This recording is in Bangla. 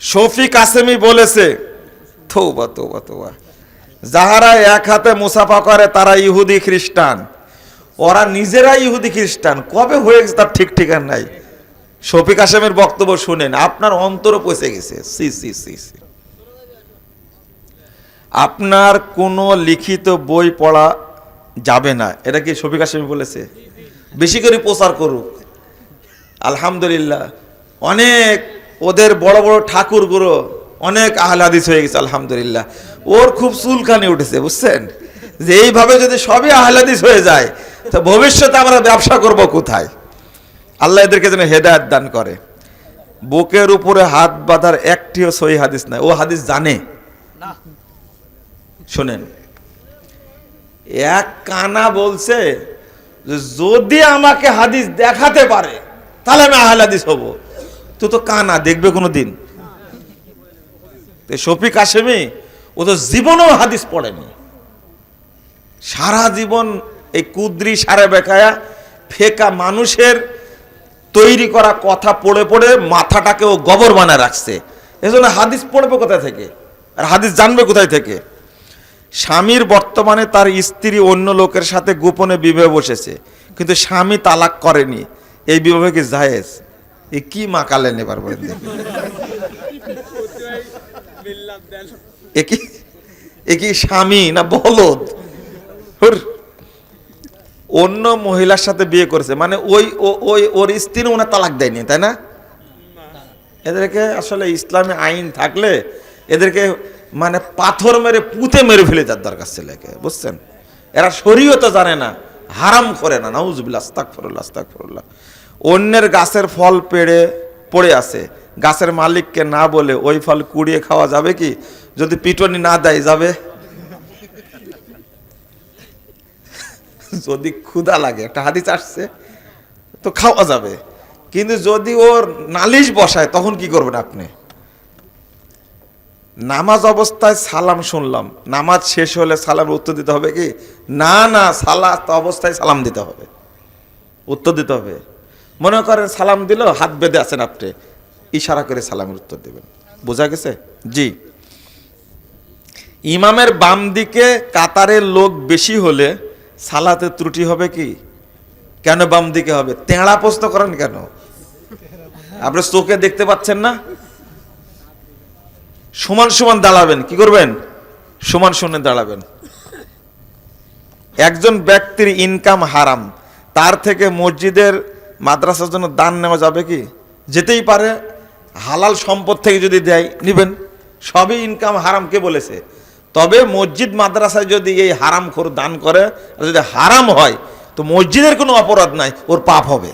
শফিক আসেমি বলেছে থৌবা তোবা তোবা। যাহারা এক হাতে মুসাফা করে তারা ইহুদি খ্রিস্টান। ওরা নিজেরা ইহুদি খ্রিস্টান। কবে হয়ে গেছে তার ঠিক ঠিকান নাই? শফিক আসেমের বক্তব্য শুনেন। আপনার অন্তর পচে গেছে। সি সি সি সি। আপনার কোনো লিখিত বই পড়া যাবে না। এটা কি শফিক আসেমি বলেছে? বেশি করে প্রচার করুক। আলহামদুলিল্লাহ। অনেক ওদের বড় বড় ঠাকুরগুলো অনেক আহলাদিস হয়ে গেছে আলহামদুলিল্লাহ। ওর খুব চুলকানি উঠেছে বুঝছেন? যে এইভাবে যদি সবই আহলাদিস হয়ে যায় তো ভবিষ্যতে আমরা ব্যবসা করব কোথায়? আল্লাহ এদেরকে যেন হেদায়ত দান করে। বুকের উপরে হাত বাঁধার একটিও সহি হাদিস নাই। ও হাদিস জানে? শোনেন এক কানা বলছে যে যদি আমাকে হাদিস দেখাতে পারে তাহলে আমি আহলে হাদিস হব। তো তো কানা দেখবে কোনো দিন শফিক আসেমি ও তো জীবনেও হাদিস পড়েনি। সারা জীবন এই কুদ্রি সারে বেকায়া, ফেকা মানুষের তৈরি করা কথা পড়ে পড়ে মাথাটাকে ও গবর বানায় রাখছে। এজন্য হাদিস পড়বে কোথায় থেকে? আর হাদিস জানবে কোথায় থেকে? স্বামীর বর্তমানে তার স্ত্রী অন্য লোকের সাথে গোপনে বিবাহে বসেছে, কিন্তু স্বামী তালাক করেনি। এই বিবাহে কি জায়েজ? এ কি মাকালেন এবার বলেন স্বামী না বলদ? অন্য মহিলার সাথে বিয়ে করেছে মানে ওই ওই, ওর স্ত্রী ওনার তালাক দেয়নি, তাই না? এদেরকে আসলে ইসলামী আইন থাকলে এদেরকে মানে পাথর মেরে পুঁতে মেরে ফেলে তার দরকার ছেলেকে বুঝছেন? এরা শরীয়ত জানে না, হারাম করে না, নাউজুবিল্লাহ আস্তাক ফরুল্লাহ আস্তাক ফরুল্লাহ অন্যের গাছের ফল পেড়ে পড়ে আছে। গাছের মালিককে না বলে ওই ফল কুড়িয়ে খাওয়া যাবে কি? যদি পিটনি না দেয়, যাবে? যদি ক্ষুধা লাগে, একটা হাদিস আসছে, তো খাওয়া যাবে। কিন্তু যদি ওর নালিশ বসায়, তখন কি করবেন আপনি? নামাজ অবস্থায় সালাম শুনলাম। নামাজ শেষ হলে সালাম উত্তর দিতে হবে কি? না না, সালাত অবস্থায় সালাম দিতে হবে। উত্তর দিতে হবে। মনে করেন সালাম দিল, হাত বেঁধে আছেন আপনি। ইশারা করে সালামের উত্তর দেবেন। বোঝা গেছে? জি। ইমামের বাম দিকে কাতারের লোক বেশি হলে সালাতে ত্রুটি হবে কি? কেন বাম দিকে হবে? তেড়া প্রশ্ন করেন কেন? আপনি চোখে দেখতে পাচ্ছেন না? সমান সমান দাঁড়াবেন। কি করবেন? সমান সমান দাঁড়াবেন। একজন ব্যক্তির ইনকাম হারাম। তার থেকে মসজিদের মাদ্রাসার জন্য দান নেওয়া যাবে কি? যেতেই পারে, হালাল সম্পদ থেকে যদি দেয়, নিবেন। সবই ইনকাম হারাম, কে বলেছে? তবে মসজিদ, মাদ্রাসায় যদি এই হারাম খোর দান করে যদি হারাম হয়, তো মসজিদের কোনো অপরাধ নাই, ওর পাপ হবে।